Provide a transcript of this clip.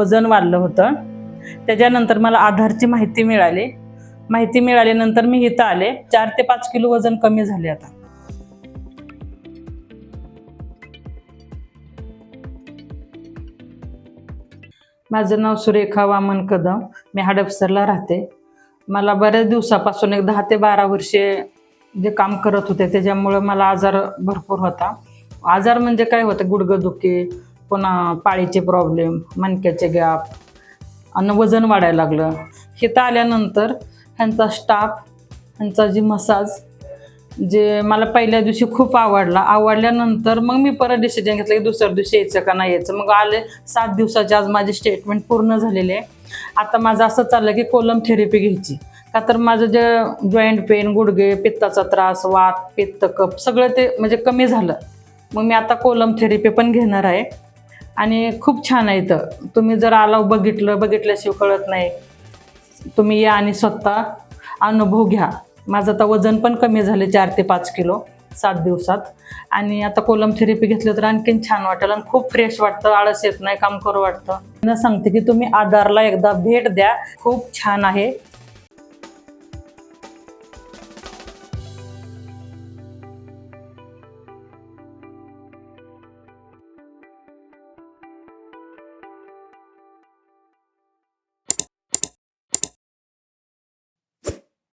वजन वाढलं होतं. त्याच्यानंतर मला आधारची माहिती मिळाली. माहिती मिळाल्यानंतर मी इथं आले. चार ते पाच किलो वजन कमी झाले आता. माझं नाव सुरेखा वामन कदम. मी हडपसरला राहते. मला बऱ्याच दिवसापासून एक दहा ते बारा वर्षे जे काम करत होते त्याच्यामुळं मला आजार भरपूर होता. आजार म्हणजे काय होतं? गुडघंदुखी पुन्हा पाळीचे प्रॉब्लेम मणक्याचे गॅप आणि वजन वाढायला लागलं. इथं आल्यानंतर ह्यांचा स्टाफ ह्यांचा जी मसाज जे मला पहिल्या दिवशी खूप आवडला. आवडल्यानंतर मग मी परत डिसिजन घेतलं की दुसऱ्या दिवशी यायचं का नाही यायचं. मग आले सात दिवसाचे आज माझी स्टेटमेंट पूर्ण झालेली. आहे आता माझं असं चाललं की कोलम थेरपी घ्यायची. का तर माझं जे जॉईंट पेन गुडघे पित्ताचा त्रास वात पित्त कप सगळं ते म्हणजे कमी झालं. मग मी आता कोलम थेरपी पण घेणार आहे. आणि खूप छान आहे इथं. तुम्ही जर आला बघितलं बघितल्याशिवाय कळत नाही. तुम्ही या आणि स्वतः अनुभव घ्या. माझं आता वजन पण कमी झाले चार ते पाच किलो सात दिवसात. आणि आता कोलम थेरपी घेतली तर आणखीन छान वाटेल आणि खूप फ्रेश वाटतं आळस येत नाही काम करू वाटतं. न सांगते की तुम्ही आधारला एकदा भेट द्या. खूप छान आहे.